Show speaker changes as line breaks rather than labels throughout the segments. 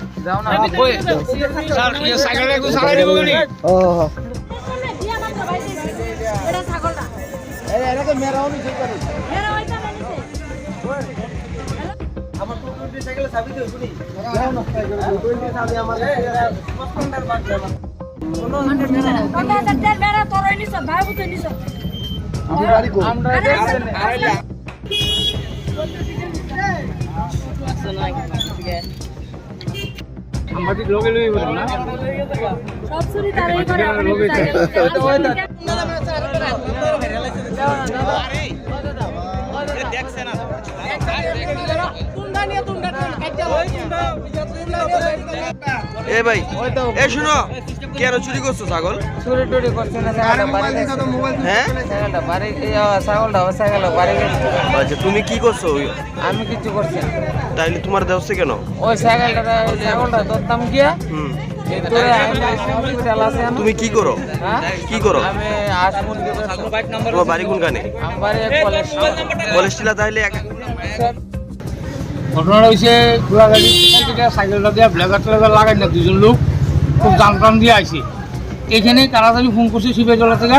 করো না। বুঝি তোরা এই যে সব ঠিক আছে
পুলিশ সংক্রান্ত দিন
স্যার এই সাইকেলটা একটু চালাই দেবো নি
এটা ছাগলটা মেরা হইতা নিছে কত হাজার টাকার মেরা তোরই নিছ ভাই বুঝে নিছ
আমাদের লগে লই বলো না
সব
এ ভাই এ শুনো কেন চুরি করছ ছাগল?
চুরি টুরি করছে না
হ্যাঁ?
ছাগলটা বাড়ি ছাগলটা ছাগল বাড়ি
আচ্ছা তুমি কি করছ?
আমি কিছু করছি না।
তাইলে তোমার দেওয়া কেন?
ওই ছাগলটা ছাগলটা ধরতাম গিয়া।
হুম। তুমি কি করো?
হ্যাঁ?
কি করো। তোমার বাড়ি কোনখানে?
আমার বাড়ি এক কলেজ
টিলা তাইলে এক-
ঘটনাটা হয়েছে ঘোড়াগাড়ি। থেকে সাইকেলটা দিয়ে ব্লেজার ট্লেজার লাগাই না দুজন লোক। খুব দাম টান দিয়ে আইছে। এখানে তাড়াতাড়ি ফোন করছে শিবের জলা থেকে।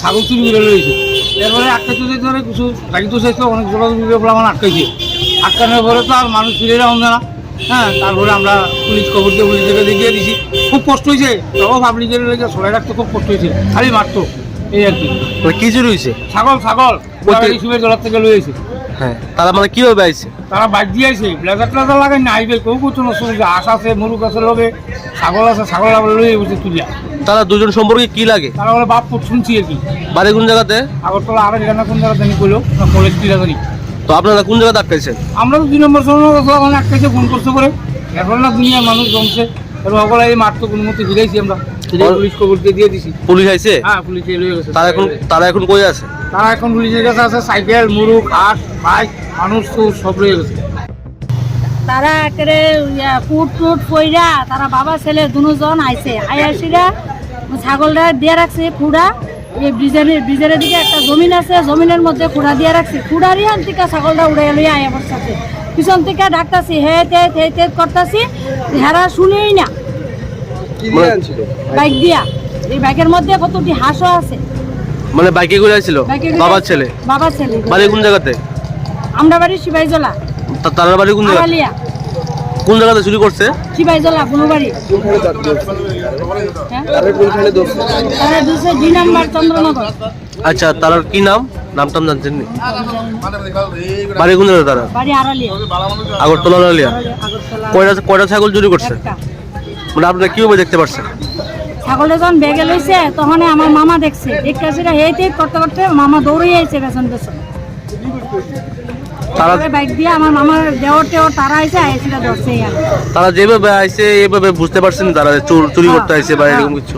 ছাগল চুরি করে রয়েছে এরপরে আটকাইতে যেতে ধরে কিছু গাড়ি তো চাইছে অনেক যোগাযোগ বলে আমার আটকাইছে। আটকানোর পরে তো আর মানুষ ফিরে যাওয়া না। হ্যাঁ তারপরে আমরা পুলিশ খবর দিয়ে পুলিশকে দিয়ে দিয়েছি খুব কষ্ট হয়েছে। তখন পাবলিকের লেগে সবাই রাখতে খুব কষ্ট হয়েছে। খালি মারতো। এই আর কি।
কি চুরি হয়েছে?
ছাগল ছাগল। শিবের জলার থেকে লয়েছে
হ্যাঁ তারা মানে কীভাবে আইছে?
তারা বাইক দিয়ে আছে ব্লেজার ট্লেজার লাগাই না আইবে কেউ করতো না শুনছে হাঁস আছে মুরুগ আছে লগে ছাগল আছে ছাগল আবার লয়ে বসে তুলিয়া।
তারা দুজন সম্পর্কে কি লাগে?
তারা বলে বাপ শুনছি আর কি।
বাড়ি কোন জায়গাতে?
আগরতলা আরেক জানা কোন জায়গা জানি কইলো কলেজ কিরা জানি।
তো আপনারা কোন জায়গাতে আটকাইছেন?
আমরা তো দুই নম্বর ওখানে আটকাইছে ফোন করছে করে এরপর না দুনিয়ার মানুষ জমছে। এবার ওগুলো এই মাঠ তো কোনো মতো ফিরাইছি আমরা। পুলিশ দিয়ে দিয়ে দিছি
পুলিশ আইছে?
হ্যাঁ পুলিশে লয়ে গেছে।
তারা এখন তারা এখন কই আছে?
তারা এখন পুলিশের কাছে আছে সাইকেল মুরুগ হাঁস বাইক মানুষ তো সব রয়ে গেছে।
তারা একেবারে কুট টুট তারা বাবা ছেলে দুজন আইছে। আইয়াসিরা ছাগলটা দিয়ে রাখছে খুঁড়া। এই ব্রিজের ব্রিজের দিকে একটা জমিন আছে জমিনের মধ্যে খুঁড়া দিয়ে রাখছে। খুঁড়ারই হান থেকে ছাগলটা উড়ে লইয়া আয়া বসছে পিছন থেকে ডাকতাছি হে তে তে তে করতাছি। হেরা শুনেই না। বাইক দিয়া। এই বাইকের মধ্যে কতটি হাঁসও আছে?
মানে বাইকে
বাইকে করে-
বাবার ছেলে?
বাবার ছেলে।
বাড়ি কোন জায়গাতে?
আমরা বাড়ি শিবাইজলা।
তার বাড়ি কোন
আড়ালিয়া।
কোন জায়গাতে চুরি করছে?
শিবাইজলা গুনুবাড়ি হ্যাঁ? তারা দুশো দুই নাম্বার চন্দ্রনগর।
আচ্ছা তার কি নাম? নামটাম জানছেন নি বাড়ি কোন জায়গাতে তারা?
বাড়ি আড়ালিয়া
আগরতলা। কয়টা কয়টা ছাগল চুরি করছে?
একটা।
মানে আপনারা কীভাবে দেখতে পাচ্ছেন
ছাগলে যখন বেগে লইছে তখন আমার মামা দেখছে। দেখতেছিরা তেই করতে করতে মামা দৌড়ে আইছে পেছন পেছন।
তারা
বাইক দিয়ে আমার মামার দেওয়ার টেওয়ার তারা আইছে ধরছে
যেভাবে আইছে এভাবে বুঝতে পারছেন তারা চুরি করতে আইছে বা এরকম কিছু।